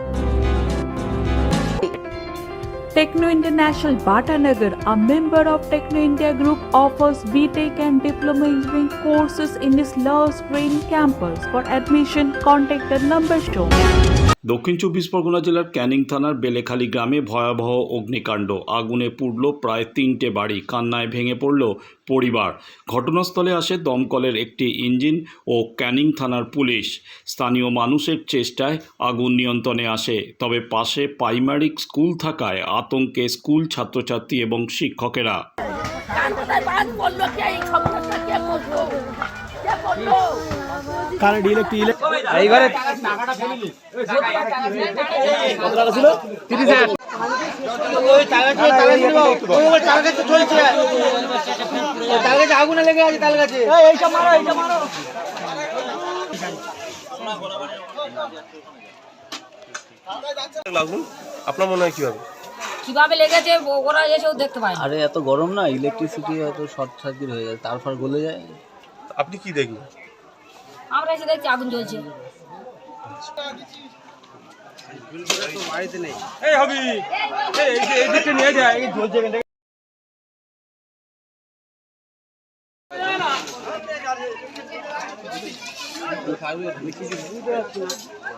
Thank you Techno International Bhatanagar, a member of Techno India Group, offers BTEC and Diploma Engineering courses in its Love Green campus. For admission, contact the number shown. দক্ষিণ চব্বিশ পরগনা জেলার ক্যানিং থানার বেলেখালী গ্রামে ভয়াবহ অগ্নিকাণ্ড আগুনে পুড়ল প্রায় তিনটে বাড়ি কান্নায় ভেঙে পড়ল পরিবার ঘটনাস্থলে আসে দমকলের একটি ইঞ্জিন ও ক্যানিং থানার পুলিশ স্থানীয় মানুষের চেষ্টায় আগুন নিয়ন্ত্রণে আসে তবে পাশে প্রাইমারি স্কুল থাকায় আতঙ্কে স্কুল ছাত্রছাত্রী এবং শিক্ষকেরা। ওই ওই চলছে লেগে আছে এইটা মারো এইটা মারো লাগুন আপনার মনে হয় কি হবে কীভাবে লেগেছে ওরা এসেও দেখতে পায় না আরে এত গরম না ইলেকট্রিসিটি হয়তো শর্ট সার্কিট হয়ে যায় তারপর গলে যায়। আপনি কি দেখলেন? আমরা এসে দেখছি আগুন জ্বলছে।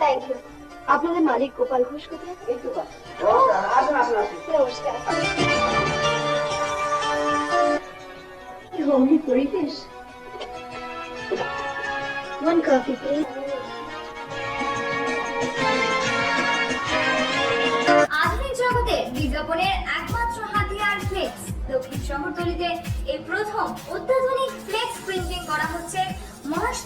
thank you আপনাদের মালিক গোপাল ঘোষ কোথায়? নমস্কার হোমলি পরিবেশ। One coffee, please. আধুনিক জগতে বিজ্ঞাপনের একমাত্র হাতিয়ার ফ্লেক্স দক্ষিণ শহরতলিতে এই প্রথম অত্যাধুনিক